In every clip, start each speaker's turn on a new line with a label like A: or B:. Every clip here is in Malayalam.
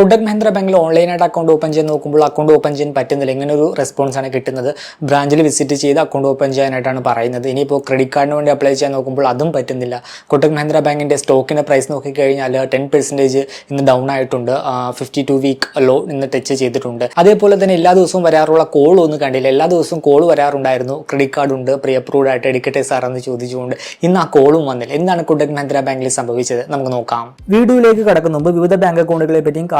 A: കൊടക് മഹീന്ദ്ര ബാങ്കിൽ ഓൺലൈനായിട്ട് അക്കൗണ്ട് ഓപ്പൺ ചെയ്യാൻ നോക്കുമ്പോൾ അക്കൗണ്ട് ഓപ്പൺ ചെയ്യാൻ പറ്റുന്നില്ല. ഇങ്ങനെ ഒരു റെസ്പോൺസ് ആണ് കിട്ടുന്നത്. ബ്രാഞ്ചിൽ വിസിറ്റ് ചെയ്ത് അക്കൗണ്ട് ഓപ്പൺ ചെയ്യാനായിട്ടാണ് പറയുന്നത്. ഇനിയിപ്പോൾ ക്രെഡിറ്റ് കാർഡിന് വേണ്ടി അപ്ലൈ ചെയ്യാൻ നോക്കുമ്പോൾ അതും പറ്റുന്നില്ല. കൊടക് മഹീന്ദ്ര ബാങ്കിന്റെ സ്റ്റോക്കിന്റെ പ്രൈസ് നോക്കിക്കഴിഞ്ഞാൽ ടെൻ പെർസെന്റേജ് ഇന്ന് ഡൗൺ ആയിട്ടുണ്ട്. ഫിഫ്റ്റി ടു വീക്ക് ലോ ഇന്ന് ടച്ച് ചെയ്തിട്ടുണ്ട്. അതേപോലെ തന്നെ എല്ലാ ദിവസവും വരാറുള്ള കോൾ ഒന്നും കണ്ടില്ല. എല്ലാ ദിവസവും കോൾ വരാറുണ്ടായിരുന്നു. ക്രെഡിറ്റ് കാർഡ് ഉണ്ട്. പ്രീ അപ്രൂവ്ഡ് ആയിട്ട് എടുക്കട്ടെ സാർ എന്ന് ചോദിച്ചുകൊണ്ട് ഇന്ന് ആ കോളും വന്നില്ല. എന്താണ് കൊടക് മഹീന്ദ്ര ബാങ്കിൽ സംഭവിച്ചത്? നമുക്ക് നോക്കാം. വീഡിയോയിലേക്ക് കടക്കുന്ന മുമ്പ് വിവിധ ബാങ്ക് അക്കൗണ്ടുകളെ പറ്റിയും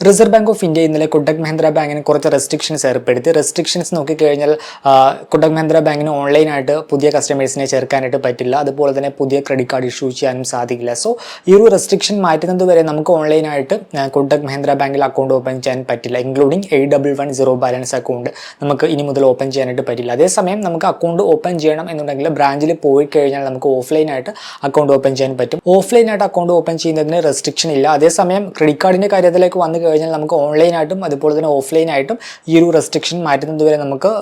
A: Reserve Bank of India ഇന്നലെ കൊടക് മഹീന്ദ്ര ബാങ്കിന് കുറച്ച് റെസ്ട്രിക്ഷൻസ് ഏർപ്പെടുത്തി. റെസ്ട്രിക്ഷൻസ് നോക്കിക്കഴിഞ്ഞാൽ കഴിഞ്ഞാൽ കൊടക് മഹീന്ദ്ര ബാങ്കിന് ഓൺലൈനായിട്ട് പുതിയ കസ്റ്റമേഴ്സിനെ ചേർക്കാനായിട്ട് പറ്റില്ല. അതുപോലെ തന്നെ പുതിയ ക്രെഡിറ്റ് കാർഡ് ഇഷ്യൂ ചെയ്യാനും സാധിക്കില്ല. സോ ഈ ഒരു റെസ്ട്രിക്ഷൻ മാറ്റുന്നത് വരെ നമുക്ക് ഓൺലൈനായിട്ട് കുട്ടക് മഹീന്ദ്ര ബാങ്കിൽ അക്കൗണ്ട് ഓപ്പൺ ചെയ്യാൻ പറ്റില്ല. Including eight double one zero balance account നമുക്ക് ഇനി മുതൽ ഓപ്പൺ ചെയ്യാനായിട്ട് പറ്റില്ല. അതേസമയം നമുക്ക് അക്കൗണ്ട് ഓപ്പൺ ചെയ്യണം എന്നുണ്ടെങ്കിൽ ബ്രാഞ്ചിൽ പോയി കഴിഞ്ഞാൽ നമുക്ക് ഓഫ്ലൈനായിട്ട് അക്കൗണ്ട് ഓപ്പൺ ചെയ്യാൻ പറ്റും. ഓഫ്ലൈനായിട്ട് അക്കൗണ്ട് ഓപ്പൺ ചെയ്യുന്നതിന് റെസ്ട്രിക്ഷൻ ഇല്ല. അതേസമയം ക്രെഡിറ്റ് കാർഡിന്റെ കാര്യത്തിലേക്ക് വന്നു കഴിഞ്ഞാൽ നമുക്ക് ഓൺലൈനായിട്ടും അതുപോലെ തന്നെ ഓഫ്ലൈനായിട്ടും ഈ ഒരു റെസ്ട്രിക്ഷൻ മാറ്റുന്നത് വരെ നമുക്ക്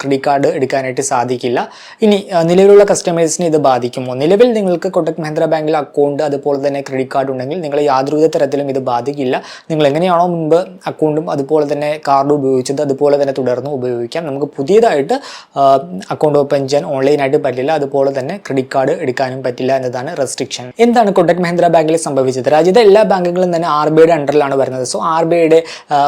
A: ക്രെഡിറ്റ് കാർഡ് എടുക്കാനായിട്ട് സാധിക്കില്ല. ഇനി നിലവിലുള്ള കസ്റ്റമേഴ്സിനെ ഇത് ബാധിക്കുമോ? നിലവിൽ നിങ്ങൾക്ക് കൊട്ടക് മഹീന്ദ്ര ബാങ്കിൽ അക്കൗണ്ട് അതുപോലെ തന്നെ ക്രെഡിറ്റ് കാർഡ് ഉണ്ടെങ്കിൽ നിങ്ങൾ യാതൊരു തരത്തിലും ഇത് ബാധിക്കില്ല. നിങ്ങൾ എങ്ങനെയാണോ മുൻപ് അക്കൗണ്ടും അതുപോലെ തന്നെ കാർഡ് ഉപയോഗിച്ചത് അതുപോലെ തന്നെ തുടർന്ന് ഉപയോഗിക്കാം. നമുക്ക് പുതിയതായിട്ട് അക്കൗണ്ട് ഓപ്പൺ ചെയ്യാൻ ഓൺലൈനായിട്ട് പറ്റില്ല. അതുപോലെ തന്നെ ക്രെഡിറ്റ് കാർഡ് എടുക്കാനും പറ്റില്ല എന്നതാണ് റെസ്ട്രിക്ഷൻ എന്താണ് കൊട്ടക് മഹീന്ദ്ര ബാങ്കിൽ സംഭവിച്ചത്? രാജ്യത്തെ എല്ലാ ബാങ്കുകളും തന്നെ ആർ ബി ഐയുടെ അണ്ടറിലാണ് വരുന്നത്. സോ ആർ ബി ഐയുടെ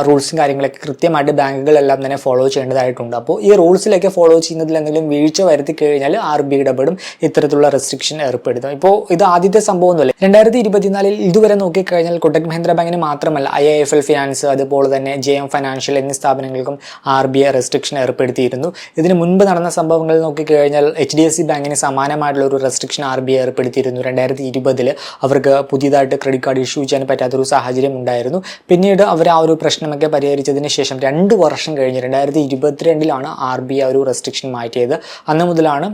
A: റൂൾസും കാര്യങ്ങളൊക്കെ കൃത്യമായിട്ട് ബാങ്കുകളെല്ലാം തന്നെ ഫോളോ ചെയ്യേണ്ടതായിട്ടുണ്ട്. അപ്പോൾ ഈ റൂൾസിലൊക്കെ ഫോളോ ചെയ്യുന്നതിൽ എന്തെങ്കിലും വീഴ്ച വരുത്തി കഴിഞ്ഞാൽ ആർ ബി ഇടപെടും. ഇത്തരത്തിലുള്ള റെസ്ട്രിക്ഷൻ ഏർപ്പെടുത്തും. ഇപ്പോൾ ഇത് ആദ്യത്തെ സംഭവം ഒന്നുമല്ല. രണ്ടായിരത്തി ഇരുപത്തിനാലിൽ ഇതുവരെ നോക്കിക്കഴിഞ്ഞാൽ കൊട്ടക് മഹീന്ദ്ര ബാങ്കിന് മാത്രമല്ല ഐ എഫ് എൽ ഫിനാൻസ് അതുപോലെ തന്നെ ജെ എം ഫൈനാൻഷ്യൽ എന്നീ സ്ഥാപനങ്ങൾക്കും ആർ ബി ഐ റെസ്ട്രിക്ഷൻ ഏർപ്പെടുത്തിയിരുന്നു. ഇതിന് മുൻപ് നടന്ന സംഭവങ്ങൾ നോക്കിക്കഴിഞ്ഞാൽ എച്ച് ഡി എഫ് സി ബാങ്കിന് സമാനമായിട്ടുള്ള ഒരു റെസ്ട്രിക്ഷൻ ആർ ബി ഐ ഏർപ്പെടുത്തിയിരുന്നു രണ്ടായിരത്തി ഇരുപതിൽ അവർക്ക് പുതിയതായിട്ട് ക്രെഡിറ്റ് കാർഡ് ഇഷ്യൂ ചെയ്യാൻ പറ്റാത്തൊരു സാഹചര്യം ഉണ്ടായിരുന്നു. പിന്നീട് അവർ ആ ഒരു പ്രശ്നമൊക്കെ പരിഹരിച്ചതിന് ശേഷം രണ്ട് വർഷം കഴിഞ്ഞ് രണ്ടായിരത്തി ഇരുപത്തിരണ്ടിലാണ് ആർ ബി ഐ ഒരു റെസ്ട്രിക്ഷൻ മാറ്റിയത്. അന്ന് മുതലാണ്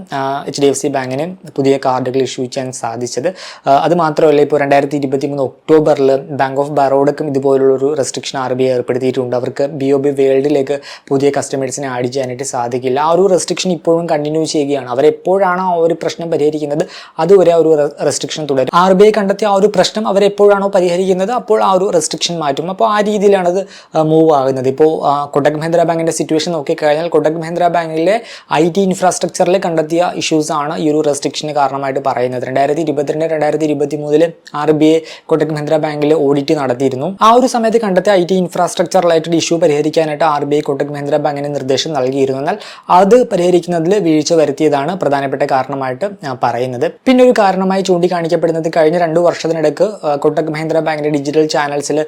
A: എച്ച് ഡി എഫ് സി ബാങ്കിന് പുതിയ കാർഡുകൾ ഇഷ്യൂ ചെയ്യാൻ സാധിച്ചത്. ആ, അത് മാത്രമല്ല ഇപ്പോൾ രണ്ടായിരത്തി ഇരുപത്തി മൂന്ന് ഒക്ടോബറിൽ ബാങ്ക് ഓഫ് ബറോഡക്കും ഇതുപോലുള്ളൊരു റെസ്ട്രിക്ഷൻ ആർ ബി ഐ ഏർപ്പെടുത്തിയിട്ടുണ്ട്. അവർക്ക് ബി ഒ ബി വേൾഡിലേക്ക് പുതിയ കസ്റ്റമേഴ്സിനെ ആഡ് ചെയ്യാനായിട്ട് സാധിക്കില്ല. ആ ഒരു റെസ്ട്രിക്ഷൻ ഇപ്പോഴും കണ്ടിന്യൂ ചെയ്യുകയാണ്. അവരെപ്പോഴാണോ ആ ഒരു പ്രശ്നം പരിഹരിക്കുന്നത്? അതുവരെ ആ ഒരു റെസ്ട്രിക്ഷൻ തുടരും. ആർ ബി ഐ കണ്ടെത്തിയ ആ ഒരു പ്രശ്നം അവരെപ്പോഴാണോ പരിഹരിക്കുന്നത്? അപ്പോൾ ആ ഒരു റെസ്ട്രിക്ഷൻ മാറ്റും. ആ രീതിയിലാണ് അത് മൂവ് ആകുന്നത്. ഇപ്പോൾ കൊട്ടക് മഹീന്ദ്ര ബാങ്കിന്റെ സിറ്റുവേഷൻ നോക്കിക്കഴിഞ്ഞാൽ കൊട്ടക് മഹീന്ദ്ര ബാങ്കിലെ ഐ ടി ഇൻഫ്രാസ്ട്രക്ചറിൽ കണ്ടെത്തിയ ഇഷ്യൂസ് ആണ് ഈ ഒരു റെസ്ട്രിക്ഷന് കാരണമായിട്ട് പറയുന്നത്. രണ്ടായിരത്തി ഇരുപത്തിരണ്ട് രണ്ടായിരത്തി ഇരുപത്തി മൂന്നിൽ R B I Kotak Mahindra ബാങ്കിൽ ഓഡിറ്റ് നടത്തിയിരുന്നു. ആ ഒരു സമയത്ത് കണ്ടെത്തിയ I T infrastructure related issue പരിഹരിക്കാനായിട്ട് R B I Kotak Mahindra ബാങ്കിന് നിർദ്ദേശം നൽകിയിരുന്നു. എന്നാൽ അത് പരിഹരിക്കുന്നതിൽ വീഴ്ച വരുത്തിയതാണ് പ്രധാനപ്പെട്ട കാരണമായിട്ട് ആ, പറയുന്നത്. പിന്നെ ഒരു കാരണമായി ചൂണ്ടിക്കാണിക്കപ്പെടുന്നത് കഴിഞ്ഞ രണ്ടു വർഷത്തിനിടയ്ക്ക് ആ, കൊട്ടക് മഹീന്ദ്ര ബാങ്കിന്റെ ഡിജിറ്റൽ ചാനൽസിൽ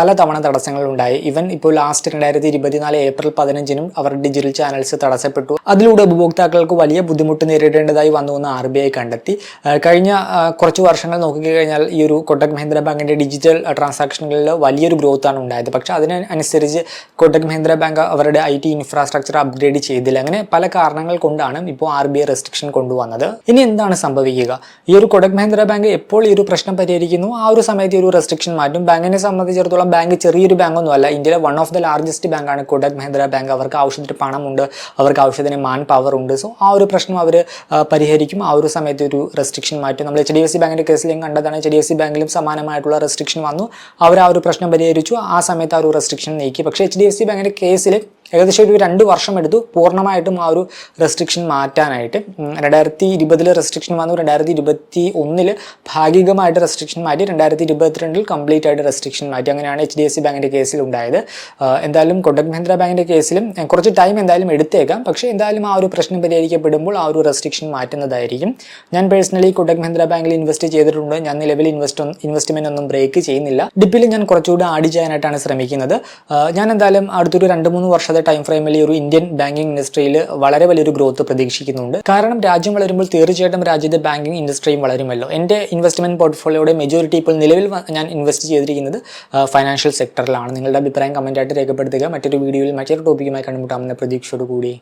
A: പലതവണ തടസ്സങ്ങൾ ഉണ്ടായി ഇവൻ ഇപ്പോൾ ലാസ്റ്റ് രണ്ടായിരത്തി ഇരുപത്തിനാല് ഏപ്രിൽ പതിനഞ്ചിനും അവർ ഡിജിറ്റൽ ചാനൽസ് തടസ്സപ്പെട്ടു. അതിലൂടെ ഉപഭോക്താക്കൾക്ക് വലിയ ബുദ്ധിമുട്ട് നേരിടേണ്ടതായി വന്നു എന്ന് ആർ ബി ഐ കണ്ടെത്തി. കഴിഞ്ഞ കുറച്ച് വർഷങ്ങൾ നോക്കിക്കഴിഞ്ഞാൽ ഈ ഒരു കൊട്ടക് മഹീന്ദ്ര ബാങ്കിന്റെ ഡിജിറ്റൽ ട്രാൻസാക്ഷനുകളിൽ വലിയൊരു ഗ്രോത്ത് ആണ് ഉണ്ടായത്. പക്ഷേ അതിനനുസരിച്ച് കൊട്ടക് മഹീന്ദ്ര ബാങ്ക് അവരുടെ ഐ ടി ഇൻഫ്രാസ്ട്രക്ചർ അപ്ഗ്രേഡ് ചെയ്തില്ല. അങ്ങനെ പല കാരണങ്ങൾ കൊണ്ടാണ് ഇപ്പോൾ ആർ ബി ഐ റെസ്ട്രിക്ഷൻ കൊണ്ടുവന്നത്. ഇനി എന്താണ് സംഭവിക്കുക? ഈ ഒരു കൊടക് മഹീന്ദ്ര ബാങ്ക് എപ്പോൾ ഈ ഒരു പ്രശ്നം പരിഹരിക്കുന്നു? ആ ഒരു സമയത്ത് ഈ ഒരു റെസ്ട്രിക്ഷൻ മാറ്റും. ബാങ്കിനെ സംബന്ധിച്ചിടത്തോളം ബാങ്ക് ചെറിയൊരു ബാങ്കൊന്നും അല്ല ഇന്ത്യയിലെ വൺ ഓഫ് ദ ലാർജസ്റ്റ് ബാങ്കാണ് കൊടക് മഹീന്ദ്ര ബാങ്ക്. അവർക്ക് ആവശ്യത്തിന് പണമുണ്ട്. അവർക്ക് ആവശ്യത്തിന് മാൻ പവർ ഉണ്ട്. സോ ആ ഒരു പ്രശ്നം അവർ പരിഹരിക്കും. ആ ഒരു സമയത്ത് ഒരു റെസ്ട്രിക്ഷൻ മാറ്റും. നമ്മൾ എച്ച് ഡി എഫ് സി ബാങ്കിന്റെ കേസിലും കണ്ടതാണ്. എച്ച് ഡി എഫ് സി ബാങ്കിലും സമാനമായിട്ടുള്ള റെസ്ട്രിക്ഷൻ വന്നു. അവർ ആ ഒരു പ്രശ്നം പരിഹരിച്ചു. ആ സമയത്ത് ആ ഒരു റെസ്ട്രിക്ഷൻ നീക്കി. പക്ഷേ എച്ച് ഡി എഫ് സി ബാങ്കിന്റെ കേസിൽ ഏകദേശം ഒരു രണ്ട് വർഷം എടുത്തു. പൂർണമായിട്ടും ആ ഒരു റെസ്ട്രിക്ഷൻ മാറ്റാനായിട്ട്. രണ്ടായിരത്തി ഇരുപതിൽ റെസ്ട്രിക്ഷൻ വന്നു. രണ്ടായിരത്തി ഇരുപത്തി ഒന്നിൽ ഭാഗികമായിട്ട് റെസ്ട്രിക്ഷൻ മാറ്റി. രണ്ടായിരത്തി ഇരുപത്തിരണ്ടിൽ കംപ്ലീറ്റ് ആയിട്ട് റെസ്ട്രിക്ഷൻ മാറ്റി. അങ്ങനെയാണ് എച്ച് ഡി എഫ് സി ബാങ്കിന്റെ കേസിൽ ഉണ്ടായത്. എന്തായാലും കൊട്ടക് മഹീന്ദ്ര ബാങ്കിന്റെ കേസിലും കുറച്ച് ടൈം എന്തായാലും എടുത്തേക്കാം. പക്ഷേ എന്തായാലും ആ ഒരു പ്രശ്നം പരിഹരിക്കപ്പെടുമ്പോൾ ആ ഒരു റെസ്ട്രിക്ഷൻ മാറ്റുന്നതായിരിക്കും. ഞാൻ പേഴ്സണലി കൊട്ടക് മഹീന്ദ്ര ബാങ്കിൽ ഇൻവെസ്റ്റ് ചെയ്തിട്ടുണ്ട്. ഞാൻ നിലവിൽ ഇൻവെസ്റ്റ് ഇൻവെസ്റ്റ്മെന്റ് ഒന്നും ബ്രേക്ക് ചെയ്യുന്നില്ല. ഡിപ്പിൽ ഞാൻ കുറച്ചുകൂടി ആഡ് ചെയ്യാനായിട്ടാണ് ശ്രമിക്കുന്നത്. ഞാൻ എന്തായാലും അടുത്തൊരു രണ്ട് മൂന്ന് വർഷത്തെ ടൈം ഫ്രെയിമിൽ ഈ ഒരു ഇന്ത്യൻ ബാങ്കിങ് ഇൻഡസ്ട്രിയിൽ വളരെ വലിയൊരു ഗ്രോത്ത് പ്രതീക്ഷിക്കുന്നുണ്ട്. കാരണം രാജ്യം വളരുമ്പോൾ തീർച്ചയായിട്ടും രാജ്യത്തെ ബാങ്കിങ് ഇൻഡസ്ട്രിയും വളരുമല്ലോ. എന്റെ ഇൻവെസ്റ്റ്മെന്റ് പോർട്ട്ഫോളിയോയുടെ മെജോറിറ്റി ഇപ്പോൾ നിലവിൽ ഞാൻ ഇൻവെസ്റ്റ് ചെയ്തിരിക്കുന്നത് ഫൈനാൻഷ്യൽ സെക്ടറിലാണ് നിങ്ങളുടെ അഭിപ്രായം കമന്റായിട്ട് രേഖപ്പെടുത്തുക. മറ്റൊരു വീഡിയോയിൽ മറ്റൊരു ടോപ്പിക്കുമായി കണ്ടുമുട്ടാമെന്ന പ്രതീക്ഷയോട് കൂടി